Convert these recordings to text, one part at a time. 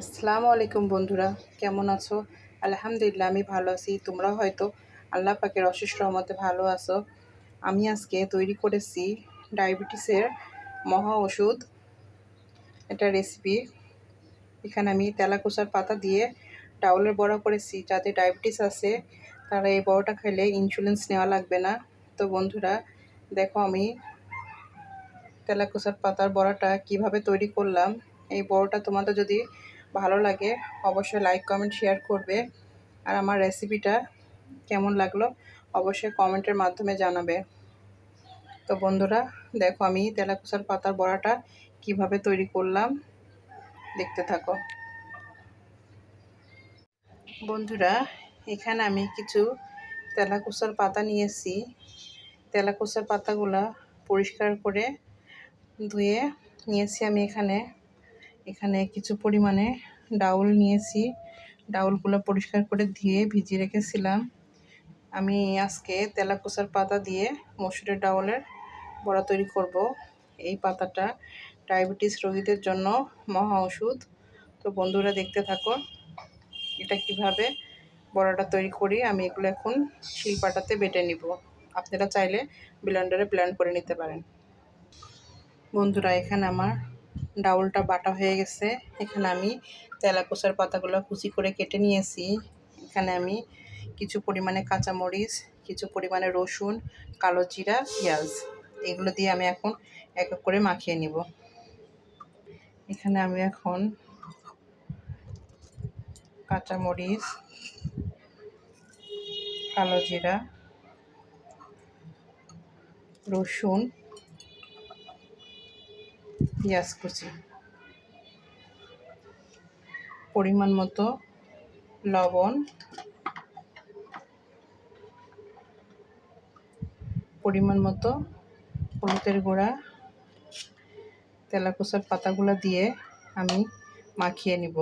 আসসালামু আলাইকুম বন্ধুরা, কেমন আছো? আলহামদুলিল্লাহ, আমি ভালো আছি। তোমরা হয়তো আল্লাহ পাকের অশেষ রহমতে ভালো আছো। আমি আজকে তৈরি করেছি ডায়াবেটিসের মহা ওষুধ। এটা রেসিপি এখানে আমি তেলাকুচার পাতা দিয়ে ডাউলের বড়া করেছি যাদের ডায়াবেটিস আছে। তারা এই বড়াটা খেলে ইন্স্যুরেন্স নেওয়া লাগবে না। তো বন্ধুরা, দেখো আমি তেলাকুচার পাতার বড়াটা কীভাবে তৈরি করলাম। এই বড়টা তোমাদের যদি ভালো লাগে, অবশ্যই লাইক কমেন্ট শেয়ার করবে। আর আমার রেসিপিটা কেমন লাগল, অবশ্যই কমেন্টের মাধ্যমে জানাবে। তো বন্ধুরা, দেখো আমি তেলাকুচার পাতার বড়াটা কীভাবে তৈরি করলাম, দেখতে থাকো। বন্ধুরা, এখানে আমি কিছু তেলাকুচার পাতা নিয়েছি। তেলাকুচার পাতাগুলা পরিষ্কার করে ধুয়ে নিয়েছি আমি এখানে। এখানে কিছু পরিমাণে ডাউল নিয়েছি। ডাউলগুলো পরিষ্কার করে ধুয়ে ভিজিয়ে রেখেছিলাম। আমি আজকে তেলাকুচার পাতা দিয়ে মসুরের ডাউলের বড়া তৈরি করব। এই পাতাটা ডায়াবেটিস রোগীদের জন্য মহা ওষুধ। তো বন্ধুরা দেখতে থাকো, এটা কীভাবে বড়াটা তৈরি করি, আমি এগুলো এখন শিলপাটাতে বেটে নিব। আপনারা চাইলে ব্লেন্ডারে ব্লেন্ড করে নিতে পারেন। বন্ধুরা, এখানে আমার ডাউলটা বাটা হয়ে গেছে। এখানে আমি তেলাকোচার পাতাগুলো কুচি করে কেটে নিয়েছি। এখানে আমি কিছু পরিমাণে কাঁচামরিচ, কিছু পরিমাণে রসুন, কালো জিরা, পেঁয়াজ, এগুলো দিয়ে আমি এখন এক এক করে মাখিয়ে নিব। এখানে আমি এখন কাঁচামরিচ, কালো জিরা, রসুন, পেঁয়াজ কুচি। পরিমাণ মতো লবণ পরিমাণ মতো হলুদের গুঁড়া তেলাকুচার পাতাগুলো দিয়ে আমি মাখিয়ে নিব।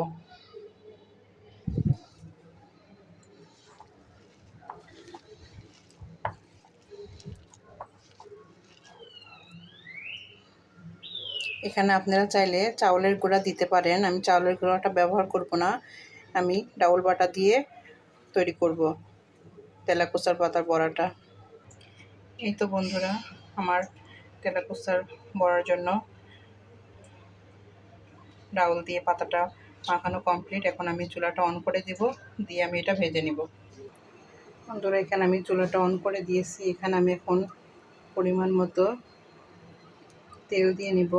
এখানে আপনারা চাইলে চাউলের গুঁড়া দিতে পারেন। আমি চাউলের গুঁড়াটা ব্যবহার করব না। আমি ডাউল বাটা দিয়ে তৈরি করব। তেলাকুচার পাতার বড়াটা। এই তো বন্ধুরা, আমার তেলাকুচার বড়ার জন্য ডাউল দিয়ে পাতাটা মাখানো কমপ্লিট। এখন আমি চুলাটা অন করে দিব, দিয়ে আমি এটা ভেজে নিব। বন্ধুরা, এখানে আমি চুলাটা অন করে দিয়েছি। এখানে আমি এখন পরিমাণ মতো তেল দিয়ে নিব।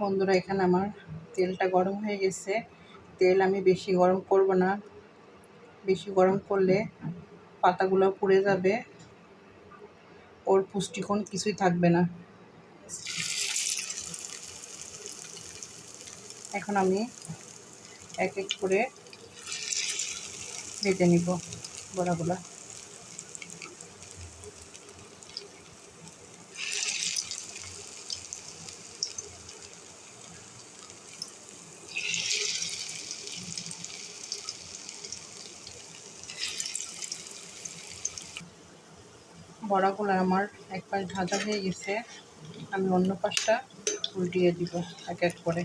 বন্ধুরা, এখানে আমার তেলটা গরম হয়ে গেছে। তেল আমি বেশি গরম করব না। বেশি গরম করলে পাতাগুলো পুড়ে যাবে। ওর পুষ্টিকোণ কিছুই থাকবে না। এখন আমি এক এক করে ভেজে নিব বড়াগুলা বড়াগুলো আমার এক পাশ ভাজা হয়ে গেছে, আমি অন্য পাশটা উল্টিয়ে দিব এক এক করে।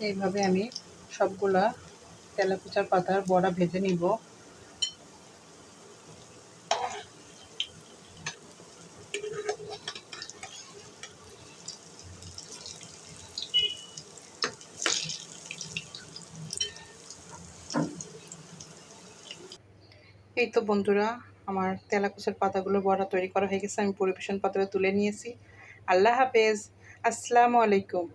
এইভাবে আমি সবগুলা তেলাকুচার পাতার বড়া ভেজে নিব। এই তো বন্ধুরা, আমার তেলাকুচের পাতাগুলো বড়া তৈরি করা হয়ে গেছে, আমি পরিবেশন পাত্রে তুলে নিয়েছি। আল্লাহ হাফেজ, আসসালামু আলাইকুম।